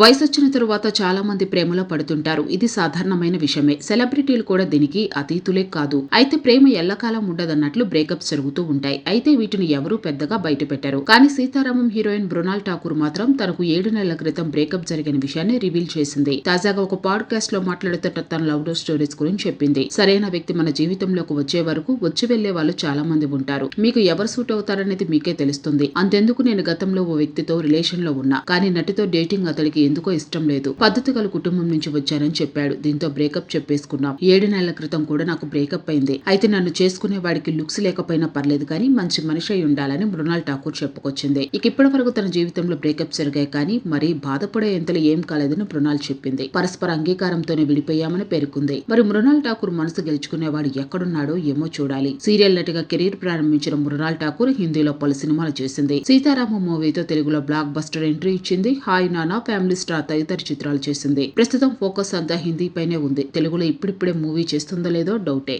వయసు వచ్చిన తరువాత చాలామంది ప్రేమలో పడుతుంటారు. ఇది సాధారణమైన విషయమే. సెలబ్రిటీలు కూడా దీనికి అతీతులే కాదు. అయితే ప్రేమ ఎల్లకాలం ఉండదన్నట్లు బ్రేకప్స్ జరుగుతూ ఉంటాయి. అయితే వీటిని ఎవరూ పెద్దగా బయటపెట్టారు. కానీ సీతారామం హీరోయిన్ మృణాల్ ఠాకూర్ మాత్రం తనకు ఏడు నెలల క్రితం బ్రేకప్ జరిగిన విషయాన్ని రివీల్ చేసింది. తాజాగా ఒక పాడ్కాస్ట్లో మాట్లాడుతూ తన లవ్ స్టోరీస్ గురించి చెప్పింది. సరైన వ్యక్తి మన జీవితంలోకి వచ్చే వరకు వచ్చి వెళ్ళే వాళ్ళు చాలా మంది ఉంటారు. మీకు ఎవరు సూట్ అవుతారనేది మీకే తెలుస్తుంది. అంతెందుకు నేను గతంలో ఓ వ్యక్తితో రిలేషన్లో ఉన్నా. కానీ నటితో డేటింగ్ అతడికి ఎందుకో ఇష్టం లేదు. పద్ధతి గల కుటుంబం నుంచి వచ్చానని చెప్పాడు. దీంతో బ్రేకప్ చెప్పేసుకున్నాం. ఏడు నెలల క్రితం కూడా నాకు బ్రేకప్ అయింది. అయితే నన్ను చేసుకునే వాడికి లుక్స్ లేకపోయినా పర్లేదు కానీ మంచి మనిషి అయి ఉండాలని మృణాల్ ఠాకూర్ చెప్పుకొచ్చింది. ఇక ఇప్పటి వరకు తన జీవితంలో బ్రేకప్ జరిగాయి కానీ మరీ బాధపడే ఎంతలు ఏం కాలేదని మృణాల్ చెప్పింది. పరస్పర అంగీకారంతోనే విడిపోయామని పేర్కొంది. మరి మృణాల్ ఠాకూర్ మనసు గెలుచుకునేవాడు ఎక్కడున్నాడో ఏమో చూడాలి. సీరియల్ నటిగా కెరీర్ ప్రారంభించిన మృణాల్ ఠాకూర్ హిందీలో పలు సినిమాలు చేసింది. సీతారామ మూవీతో తెలుగులో బ్లాక్ బస్టర్ ఎంట్రీ ఇచ్చింది. హాయ్ నానా ఫ్యామిలీ స్టార్ తదితర చిత్రాలు చేసింది. ప్రస్తుతం ఫోకస్ అంతా హిందీ పైనే ఉంది. తెలుగులో ఇప్పుడిప్పుడే మూవీ చేస్తుందో లేదో డౌటే.